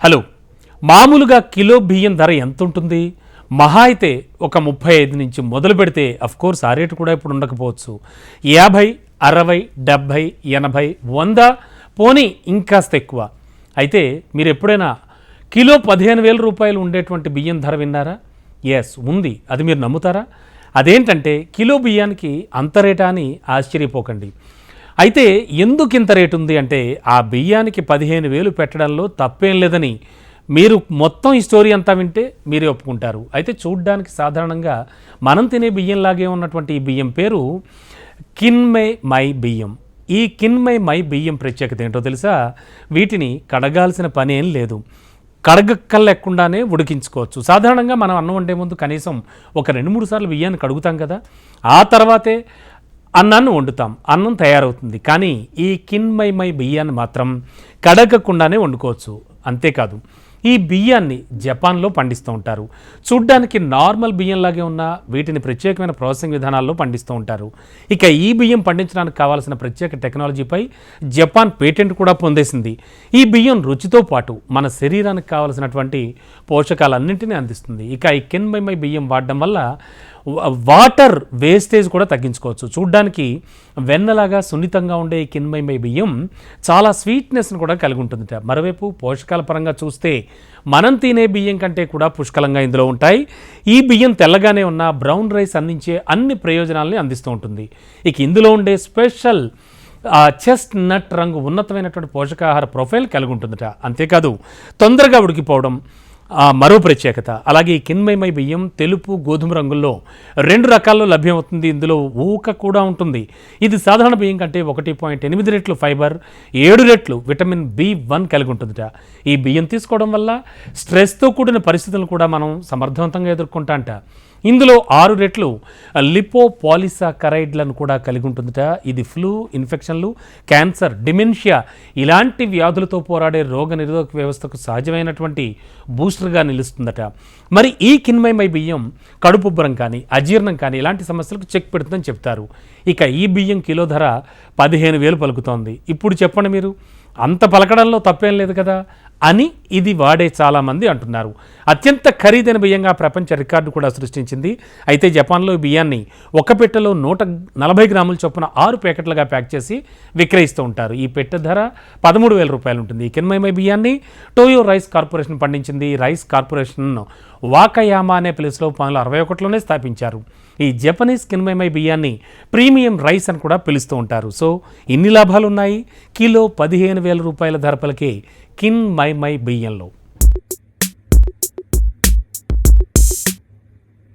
Hello మామూలుగా kilo బియ్యం ధర ఎంత ఉంటుంది మహా అయితే ఒక ముప్పై ఐదు నుంచి మొదలు పెడితే అఫ్కోర్స్ ఆ రేటు కూడా ఇప్పుడు ఉండకపోవచ్చు. యాభై అరవై డెబ్భై ఎనభై వంద పోనీ ఇంకాస్త ఎక్కువ. అయితే మీరు ఎప్పుడైనా కిలో పదిహేను వేల రూపాయలు ఉండేటువంటి బియ్యం ధర విన్నారా? ఎస్ ఉంది. అది మీరు నమ్ముతారా? అదేంటంటే కిలో బియ్యానికి అంత రేటా అని ఆశ్చర్యపోకండి. అయితే ఎందుకు ఇంత రేటు ఉంది అంటే ఆ బియ్యానికి పదిహేను వేలు పెట్టడంలో తప్పేం లేదని మీరు మొత్తం ఈ స్టోరీ అంతా వింటే మీరే ఒప్పుకుంటారు. అయితే చూడ్డానికి సాధారణంగా మనం తినే బియ్యంలాగే ఉన్నటువంటి ఈ బియ్యం పేరు కిన్మై మై బియ్యం. ఈ కిన్మై మై బియ్యం ప్రత్యేకత ఏంటో తెలుసా? వీటిని కడగాల్సిన పని ఏం లేదు. కడగక్కలు లేకుండానే ఉడికించుకోవచ్చు. సాధారణంగా మనం అన్నం వండే ముందు కనీసం ఒక రెండు మూడు సార్లు బియ్యాన్ని కడుగుతాం కదా? ఆ తర్వాతే అన్నాన్ని వండుతాం. అన్నం తయారవుతుంది. కానీ ఈ కిన్మయమై బియ్యాన్ని మాత్రం కడగకుండానే వండుకోవచ్చు. అంతేకాదు ఈ బియ్యాన్ని జపాన్లో పండిస్తూ ఉంటారు. చూడ్డానికి నార్మల్ బియ్యంలాగే ఉన్న వీటిని ప్రత్యేకమైన ప్రాసెసింగ్ విధానాల్లో పండిస్తూ ఉంటారు. ఇక ఈ బియ్యం పండించడానికి కావాల్సిన ప్రత్యేక టెక్నాలజీపై జపాన్ పేటెంట్ కూడా పొందేసింది. ఈ బియ్యం రుచితో పాటు మన శరీరానికి కావలసినటువంటి పోషకాలన్నింటినీ అందిస్తుంది. ఇక ఈ కెన్మైమై బియ్యం వాడడం వల్ల వాటర్ వేస్టేజ్ కూడా తగ్గించుకోవచ్చు. చూడ్డానికి వెన్నలాగా సున్నితంగా ఉండే ఈ బియ్యం చాలా స్వీట్నెస్ను కూడా కలిగి ఉంటుందిట మరోవైపు పోషకాల పరంగా చూస్తే మనం తినే బియ్యం కంటే కూడా పుష్కలంగా ఇందులో ఉంటాయి. ఈ బియ్యం తెల్లగానే ఉన్న బ్రౌన్ రైస్ అందించే అన్ని ప్రయోజనాలని అందిస్తూ ఉంటుంది. ఇక ఇందులో ఉండే స్పెషల్ చెస్ట్ నట్ రంగు ఉన్నతమైనటువంటి పోషకాహార ప్రొఫైల్ కలిగి ఉంటుందట అంతేకాదు తొందరగా ఉడికిపోవడం మరో ప్రత్యేకత. అలాగే ఈ కిన్మయమై బియ్యం తెలుపు గోధుమ రంగుల్లో రెండు రకాల్లో లభ్యమవుతుంది. ఇందులో ఊక కూడా ఉంటుంది. ఇది సాధారణ బియ్యం కంటే ఒకటి పాయింట్ ఎనిమిది రెట్లు ఫైబర్ ఏడు రెట్లు విటమిన్ బి వన్ కలిగి ఉంటుందిట. ఈ బియ్యం తీసుకోవడం వల్ల స్ట్రెస్తో కూడిన పరిస్థితులను కూడా మనం సమర్థవంతంగా ఎదుర్కొంటాంట. ఇందులో ఆరు రెట్లు లిపోపాలిసాకరైడ్లను కూడా కలిగి ఉంటుందిట. ఇది ఫ్లూ ఇన్ఫెక్షన్లు క్యాన్సర్ డిమెన్షియా ఇలాంటి వ్యాధులతో పోరాడే రోగ నిరోధక వ్యవస్థకు సహజమైనటువంటి బూస్టర్గా నిలుస్తుందట. మరి ఈ కిన్మయమై బియ్యం కడుపుబ్బరం కానీ అజీర్ణం కానీ ఇలాంటి సమస్యలకు చెక్ పెడుతుందని చెప్తారు. ఇక ఈ బియ్యం కిలో ధర పదిహేను వేలు పలుకుతోంది. ఇప్పుడు చెప్పండి మీరు. అంత పలకడంలో తప్పేం లేదు కదా. అని ఇది వాడే చాలామంది అంటున్నారు. అత్యంత ఖరీదైన బియ్యంగా ప్రపంచ రికార్డు కూడా సృష్టించింది. అయితే జపాన్లో బియ్యాన్ని ఒక పెట్టెలో నూట నలభై గ్రాముల చొప్పున ఆరు ప్యాకెట్లుగా ప్యాక్ చేసి విక్రయిస్తూ ఉంటారు. ఈ పెట్టె ధర పదమూడు వేల రూపాయలు ఉంటుంది. ఈ కిన్మయమై బియ్యాన్ని టోయో రైస్ కార్పొరేషన్ పండించింది. రైస్ కార్పొరేషన్ వాకయామా అనే ప్లేస్లో పనులు అరవై ఒకటిలోనే స్థాపించారు. ఈ జపనీస్ కిన్మయమై బియ్యాన్ని ప్రీమియం రైస్ అని కూడా పిలుస్తూ ఉంటారు. సో ఇన్ని లాభాలు ఉన్నాయి కిలో పదిహేను వేల రూపాయల ధర పలికే కిన్ మై మై బియ్యంలో.